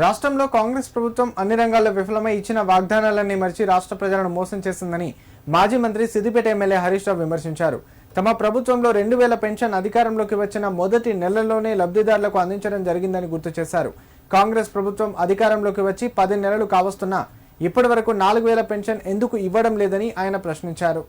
రాష్ట్రంలో కాంగ్రెస్ ప్రభుత్వం అన్ని రంగాల్లో విఫలమై ఇచ్చిన వాగ్దానాలన్నీ మరిచి రాష్ట్ర ప్రజలను మోసం చేసిందని మాజీ మంత్రి సిద్దిపేట ఎమ్మెల్యే హరీష్ రావు విమర్శించారు. తమ ప్రభుత్వంలో రెండు వేల పెన్షన్ అధికారంలోకి వచ్చిన మొదటి నెలల్లోనే లబ్ధిదారులకు అందించడం జరిగిందని గుర్తు చేశారు. కాంగ్రెస్ ప్రభుత్వం అధికారంలోకి వచ్చి పది నెలలు కావస్తున్నా ఇప్పటి వరకు నాలుగు వేల పెన్షన్ ఎందుకు ఇవ్వడం లేదని ఆయన ప్రశ్నించారు.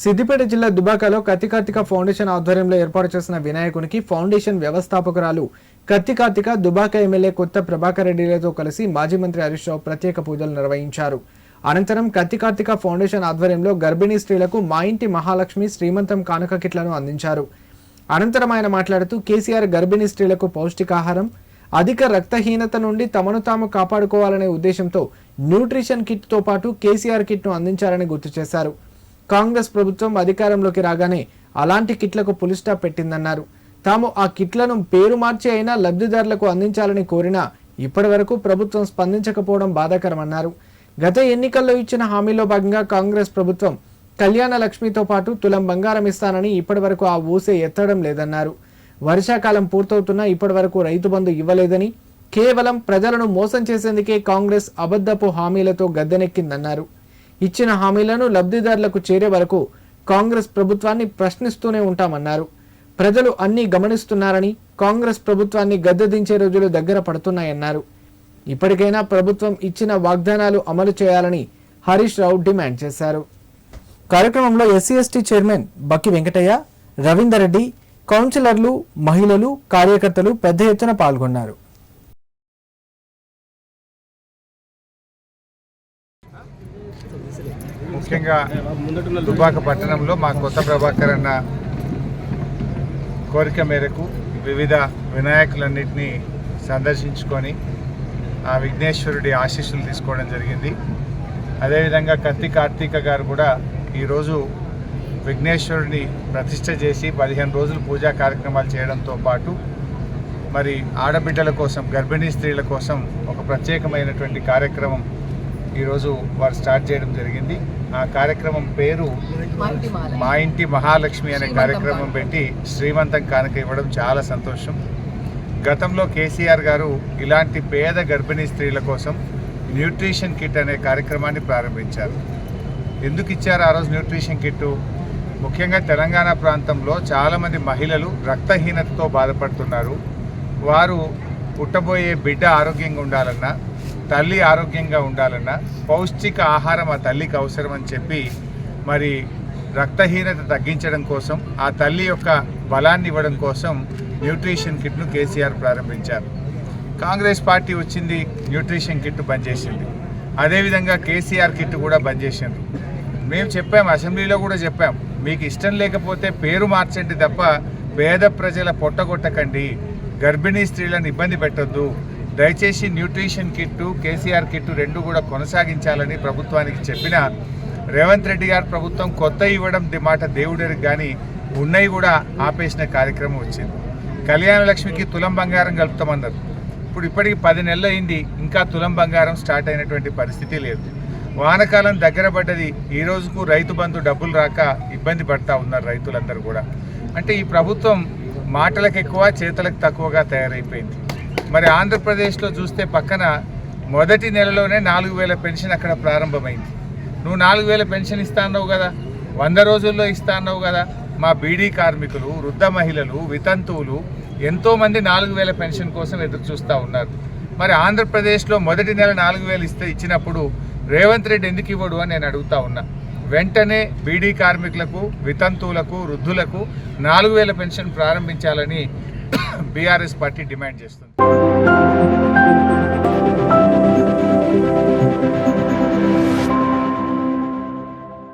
సిద్దిపేట జిల్లా దుబాకలో కత్తి కార్తిక ఫౌండేషన్ ఆధ్వర్యంలో ఏర్పాటు చేసిన వినాయకునికి ఫౌండేషన్ వ్యవస్థాపకురాలు కత్తి కార్తిక దుబాక ఎమ్మెల్యే కొత్త ప్రభాకర్ రెడ్డిలతో కలిసి మాజీ మంత్రి హరీష్ రావు ప్రత్యేక పూజలు నిర్వహించారు. అనంతరం కత్తి కార్తిక ఫౌండేషన్ ఆధ్వర్యంలో గర్భిణీ స్త్రీలకు మా ఇంటి మహాలక్ష్మి శ్రీమంతం కానుక కిట్లను అందించారు. అనంతరం ఆయన మాట్లాడుతూ కేసీఆర్ గర్భిణీ స్త్రీలకు పౌష్టికాహారం అధిక రక్తహీనత నుండి తమను తాము కాపాడుకోవాలనే ఉద్దేశంతో న్యూట్రిషన్ కిట్తో పాటు కేసీఆర్ కిట్ను అందించారని గుర్తు చేశారు. కాంగ్రెస్ ప్రభుత్వం అధికారంలోకి రాగానే అలాంటి కిట్లకు పులిస్టాప్ పెట్టిందన్నారు. తాము ఆ కిట్లను పేరు మార్చి అయినా లబ్ధిదారులకు అందించాలని కోరినా ఇప్పటి వరకు ప్రభుత్వం స్పందించకపోవడం బాధాకరమన్నారు. గత ఎన్నికల్లో ఇచ్చిన హామీలో భాగంగా కాంగ్రెస్ ప్రభుత్వం కళ్యాణ లక్ష్మితో పాటు తులం బంగారం ఇస్తానని ఇప్పటి వరకు ఆ ఊసే ఎత్తడం లేదన్నారు. వర్షాకాలం పూర్తవుతున్నా ఇప్పటి వరకు రైతు బంధు ఇవ్వలేదని కేవలం ప్రజలను మోసం చేసేందుకే కాంగ్రెస్ అబద్ధపు హామీలతో గద్దెనెక్కిందన్నారు. ఇచ్చిన హామీలను లబ్ధిదారులకు చేరే వరకు కాంగ్రెస్ ప్రభుత్వాన్ని ప్రశ్నిస్తూనే ఉంటామన్నారు. ప్రజలు అన్నీ గమనిస్తున్నారని కాంగ్రెస్ ప్రభుత్వాన్ని గద్దెదించే రోజులు దగ్గర పడుతున్నాయన్నారు. ఇప్పటికైనా ప్రభుత్వం ఇచ్చిన వాగ్దానాలు అమలు చేయాలని హరీష్ రావు డిమాండ్ చేశారు. కార్యక్రమంలో SC ST chairman Bakki Venkataiah Ravinder Reddy కౌన్సిలర్లు మహిళలు కార్యకర్తలు పెద్ద ఎత్తున పాల్గొన్నారు. ముఖ్యంగా దుబ్బాక పట్టణంలో మా కొత్త ప్రభాకర్ అన్న కోరిక మేరకు వివిధ వినాయకులన్నింటినీ సందర్శించుకొని ఆ విఘ్నేశ్వరుడి ఆశీస్సులు తీసుకోవడం జరిగింది. అదేవిధంగా కత్తి కార్తీక గారు కూడా ఈరోజు విఘ్నేశ్వరుడిని ప్రతిష్ట చేసి పదిహేను రోజులు పూజా కార్యక్రమాలు చేయడంతో పాటు మరి ఆడబిడ్డల కోసం గర్భిణీ స్త్రీల కోసం ఒక ప్రత్యేకమైనటువంటి కార్యక్రమం ఈరోజు వారు స్టార్ట్ చేయడం జరిగింది. ఆ కార్యక్రమం పేరు మా ఇంటి మహాలక్ష్మి అనే కార్యక్రమం పెట్టి శ్రీమంతం కానుక ఇవ్వడం చాలా సంతోషం. గతంలో కేసీఆర్ గారు ఇలాంటి పేద గర్భిణీ స్త్రీల కోసం న్యూట్రిషన్ కిట్ అనే కార్యక్రమాన్ని ప్రారంభించారు. ఎందుకు ఇచ్చారు ఆ రోజు న్యూట్రిషన్ కిట్ ముఖ్యంగా తెలంగాణ ప్రాంతంలో చాలామంది మహిళలు రక్తహీనతతో బాధపడుతున్నారు. వారు పుట్టబోయే బిడ్డ ఆరోగ్యంగా ఉండాలన్నా తల్లి ఆరోగ్యంగా ఉండాలన్నా పౌష్టిక ఆహారం ఆ తల్లికి అవసరం అని చెప్పి మరి రక్తహీనత తగ్గించడం కోసం ఆ తల్లి యొక్క బలాన్ని ఇవ్వడం కోసం న్యూట్రిషన్ కిట్ను కేసీఆర్ ప్రారంభించారు. కాంగ్రెస్ పార్టీ వచ్చింది న్యూట్రిషన్ కిట్ బంద్ చేసింది. అదేవిధంగా కేసీఆర్ కిట్ కూడా బంద్ చేసింది మేము చెప్పాం అసెంబ్లీలో కూడా చెప్పాం మీకు ఇష్టం లేకపోతే పేరు మార్చండి తప్ప పేద ప్రజల పొట్టగొట్టకండి గర్భిణీ స్త్రీలను ఇబ్బంది పెట్టొద్దు దయచేసి న్యూట్రిషన్ కిట్టు కేసీఆర్ కిట్టు రెండు కూడా కొనసాగించాలని ప్రభుత్వానికి చెప్పిన రేవంత్ రెడ్డి గారు ప్రభుత్వం కొత్త ఇవ్వడం ది మాట దేవుడికి కానీ ఉన్నవి కూడా ఆపేసిన కార్యక్రమం వచ్చింది. కళ్యాణ లక్ష్మికి తులం బంగారం కలుపుతామన్నారు. ఇప్పుడు ఇప్పటికి పది నెలలు అయింది ఇంకా తులం బంగారం స్టార్ట్ అయినటువంటి పరిస్థితి లేదు. వానకాలం దగ్గర పడ్డది ఈ రోజుకు రైతు బంధు డబ్బులు రాక ఇబ్బంది పడతా ఉన్నారు రైతులందరూ కూడా. అంటే ఈ ప్రభుత్వం మాటలకు ఎక్కువ చేతలకు తక్కువగా తయారైపోయింది. మరి ఆంధ్రప్రదేశ్లో చూస్తే పక్కన మొదటి నెలలోనే నాలుగు వేల పెన్షన్ అక్కడ ప్రారంభమైంది. నువ్వు నాలుగు వేల పెన్షన్ ఇస్తా అన్నావు కదా వంద రోజుల్లో ఇస్తా అన్నావు కదా మా బీడీ కార్మికులు వృద్ధ మహిళలు వితంతువులు ఎంతోమంది నాలుగు వేల పెన్షన్ కోసం ఎదురు చూస్తూ ఉన్నారు. మరి ఆంధ్రప్రదేశ్లో మొదటి నెల నాలుగు వేలు ఇస్తే ఇచ్చినప్పుడు రేవంత్ రెడ్డి ఎందుకు ఇవ్వడు అని నేను అడుగుతా ఉన్నా. వెంటనే బీడీ కార్మికులకు వితంతువులకు వృద్ధులకు నాలుగు వేల పెన్షన్ ప్రారంభించాలని బీఆర్ఎస్ పార్టీ డిమాండ్ చేస్తుంది.